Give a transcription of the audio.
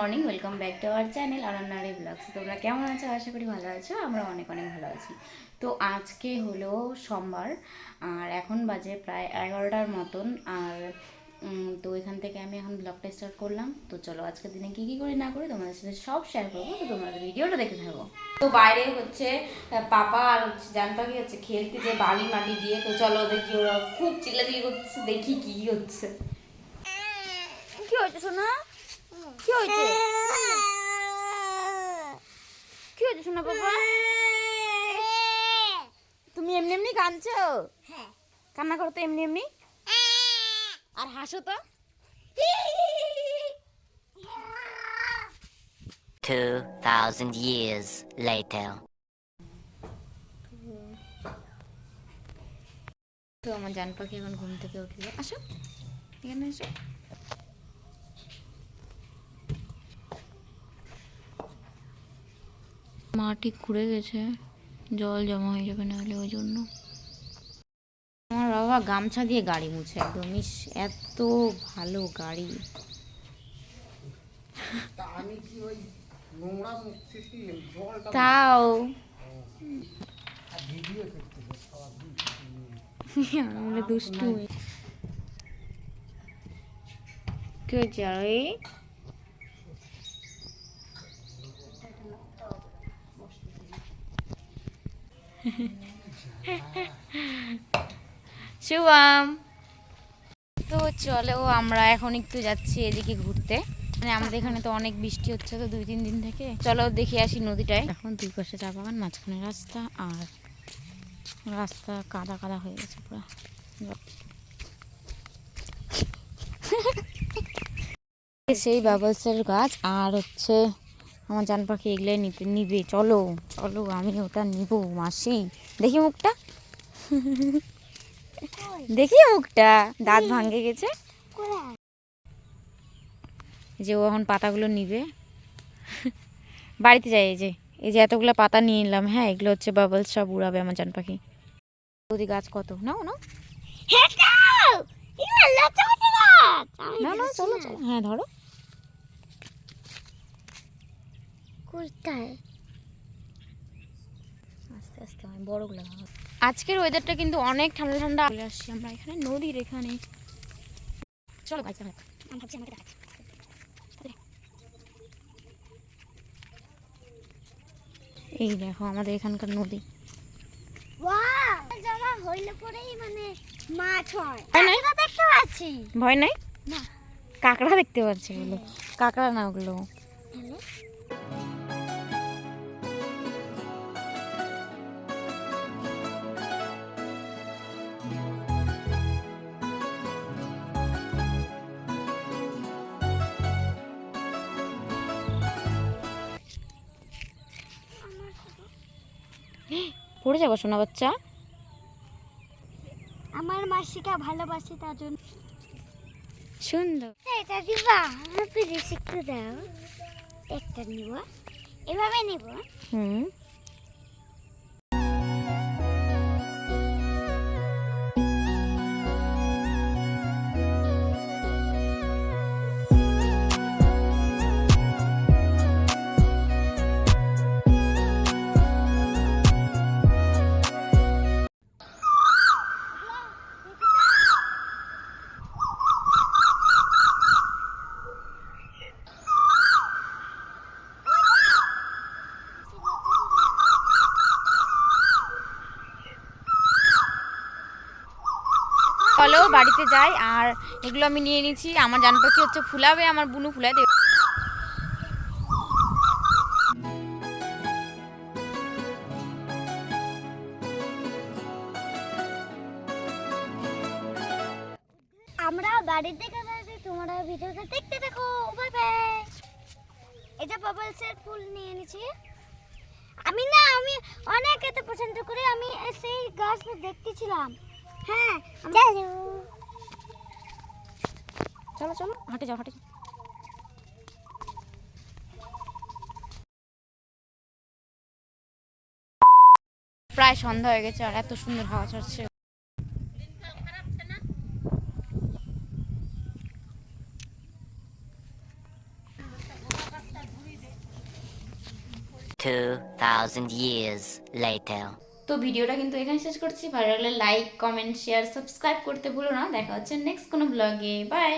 Morning welcome back to our channel অনন্যারি blogs তোমরা কেমন আছো? আশা করি ভালো আছো, আমরা অনেক অনেক ভালো আছি। তো আজকে হলো সোমবার, আর এখন বাজে প্রায় এগারোটার মতন, আর তো এখান থেকে আমি এখন ব্লগটা স্টার্ট করলাম। তো চলো আজকের দিনে কী কী করি না করি তোমাদের সাথে সব শেয়ার করব, তো তোমরা ভিডিওটা দেখে থাকো। তো বাইরে হচ্ছে পাপা আর হচ্ছে জান পাখি হচ্ছে খেলতেছে বালি মাটি দিয়ে, তো চলো দেখি ওরা খুব চিল্লাচিল্লি করতেছে, দেখি কী হচ্ছে। কি হয়েছে সোনা? কি হয়েছে? কি হয়েছে সোনা বাবা? তুমি এমনি এমনি কাঁদছো? কান্না করো তো এমনি এমনি। আর হাসো তো। 2,000 years later. তো আমার জান পাখি এখন ঘুম থেকে উঠল। আসো এখানে এসো। মাটি খুঁড়ে গেছে জল জমা হয়ে যাবে নাহলে ওই জন্য। আমার বাবা গামছা দিয়ে গাড়ি মুছে একদম ইস এত ভালো গাড়ি। তাও। আমরা দুষ্টু। কি হয়েছে শুভম। তো চলো আমরা এখন একটু যাচ্ছি এদিকে ঘুরতে। মানে আমাদের এখানে তো অনেক বৃষ্টি হচ্ছে তো দুই তিন দিন থেকে। চলো দেখে আসি নদীটায়। এখন দুই পাশে চা বাগান মাঝখানে রাস্তা আর রাস্তা কাদা কাদা হয়ে গেছে পুরো। সেই বাবলসের গাছ আর হচ্ছে আমার জান পাখি এগুলো নিতে নিবে। চলো চলো আমি ওটা নিব মাসি। দেখি মুখটা। দেখি মুখটা। দাঁত ভাঙে গেছে। যে ও এখন পাতাগুলো নিবে। বাড়িতে যাই এই যে এই যে এতগুলো পাতা নিয়ে নিলাম হ্যাঁ এগুলো হচ্ছে বাবলস সব উড়াবে আমার জান পাখি। ওদি গাছ কত? নাও নাও। না না চলো চলো। হ্যাঁ ধরো। কোথায় আস্তে আস্তে হয় বড়গুলো আজকের ওয়েদারটা কিন্তু অনেক ঠান্ডা ঠান্ডা। চলে আসছি আমরা এখানে নদীর এখানে। চলো গাছ দেখা আমি ভাবছি আমাকে দেখাচ্ছে। এই দেখো আমাদের এখানকার নদী। ওয়াও জমা হইলে পরেই মানে মাছ হয়। দেখতে পাচ্ছি। ভয় নাই? না। কাঁকড়া দেখতে পাচ্ছি ওগুলো কাঁকড়া না ওগুলো। পড়ে যাব সোনা বাচ্চা? আমার মাসিকা ভালোবাসি তার জন্য। সুন্দর। এটা দিবা? আমার প্লিজ একটু দাও। একটা নিব। এভাবে নিব। হুম। চলো বাড়িতে যাই আর এগুলো আমি নিয়ে নিচ্ছি আমার জান পাখি হচ্ছে ফুলাবে, আমার বুনু ফুলাই দেবে। আমরা বাড়ির দিকে যাচ্ছি, তোমরা ভিডিওটা দেখতে দেখো বাই বাই এটা বাবলসের ফুল নিয়ে নিয়েছি। আমি না, আমি অনেক এতে পছন্দ করি, আমি সেই গাছটা দেখতেছিলাম। হ্যাঁ চলো। চলো চলো হাঁটে যাও হাঁটে প্রায় সন্ধ্যা হয়ে গেছে আর এত সুন্দর হাওয়া চড়ছে Two thousand years later. তো ভিডিওটা কিন্তু এখানে শেষ করছি। ভালো লাগলে লাইক কমেন্ট শেয়ার সাবস্ক্রাইব করতে ভুলো না। দেখা হচ্ছে নেক্সট কোনো ব্লগে বাই